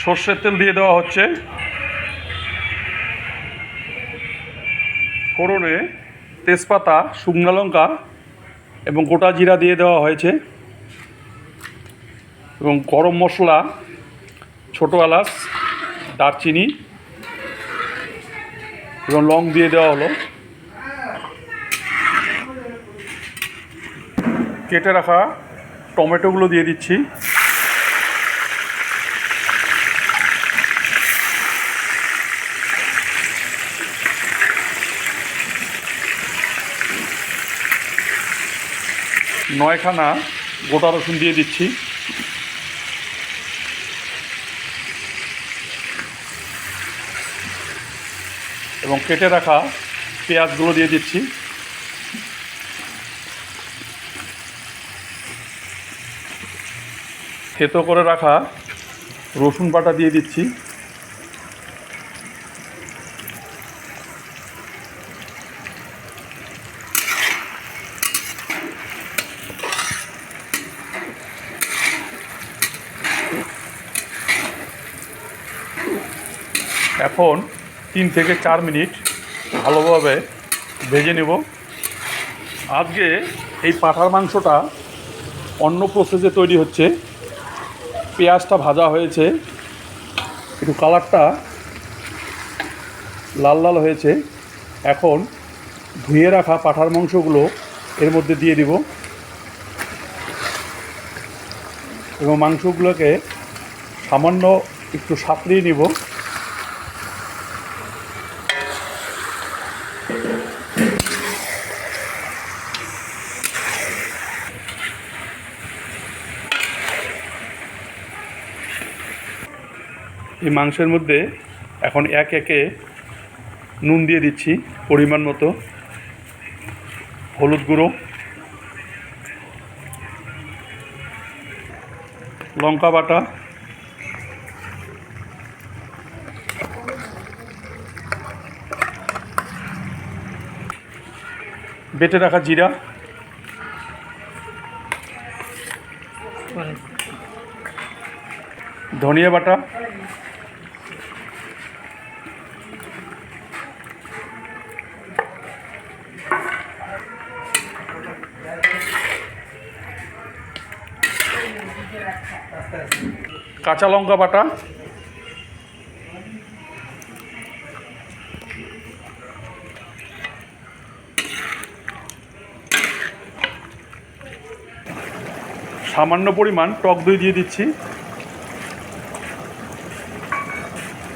সর্ষের তেল দিয়ে দেওয়া হচ্ছে। ফোড়নে তেজপাতা, শুকনো লঙ্কা এবং গোটা জিরা দিয়ে দেওয়া হয়েছে। এবং গরম মশলা, ছোটো এলাচ, দারচিনি এবং লং দিয়ে দেওয়া হলো। কেটে রাখা টমেটোগুলো দিয়ে দিচ্ছি। নয়খানা গোটা রসুন দিয়ে দিচ্ছি। এবং কেটে রাখা পেঁয়াজগুলো দিয়ে দিচ্ছি। থেতো করে রাখা রসুন বাটা দিয়ে দিচ্ছি। এখন তিন থেকে চার মিনিট ভালোভাবে ভেজে নেব। আজকে এই পাঠার মাংসটা অন্য প্রসেসে তৈরি হচ্ছে। পেঁয়াজটা ভাজা হয়েছে। একটু কালারটা লাল লাল হয়েছে। এখন ধুয়ে রাখা পাঠার মাংসগুলো এর মধ্যে দিয়ে দিব। এবং মাংসগুলোকে সামান্য একটু সাঁতরিয়ে নিব। এই মাংসের মধ্যে এখন এক একে নুন দিয়ে দিচ্ছি পরিমাণ মতো। হলুদ গুঁড়ো। লঙ্কা বাটা। বেটে রাখা জিরা। ধনিয়া বাটা। কাঁচা লঙ্কা বাটা। সামান্য পরিমাণ টক দই দিয়ে দিচ্ছি।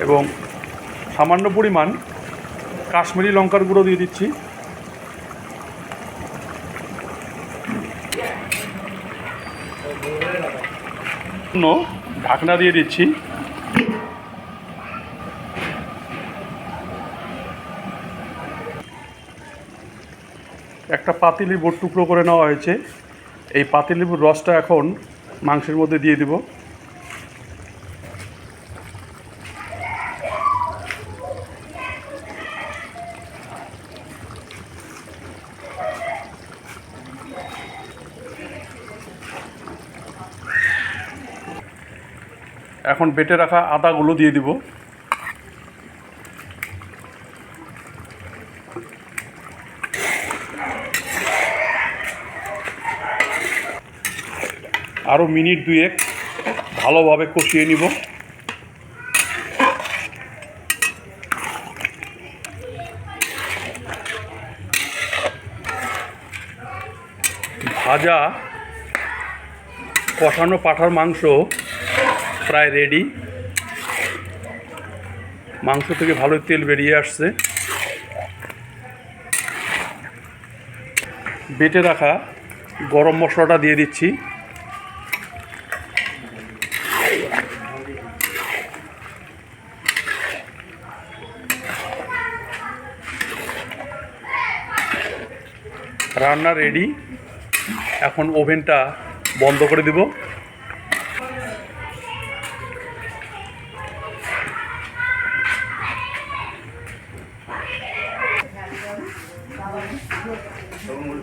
এবং সামান্য পরিমাণ কাশ্মীরি লঙ্কার গুঁড়ো দিয়ে দিচ্ছি। ঢাকনা দিয়ে দিচ্ছি। একটা পাতিলিবুর টুকরো করে নেওয়া হয়েছে। এই পাতিলিবুর রসটা এখন মাংসের মধ্যে দিয়ে দিব। এখন বেটে রাখা আদাগুলো দিয়ে দিব। আরও মিনিট দুয়েক ভালোভাবে কষিয়ে নিব। ভাজা কষানো পাঠার মাংস প্রায় রেডি মাংস থেকে ভালোই তেল বেরিয়ে আসছে। বেটে রাখা গরম মশলাটা দিয়ে দিচ্ছি। রান্না রেডি এখন ওভেনটা বন্ধ করে দেবো। 小龙我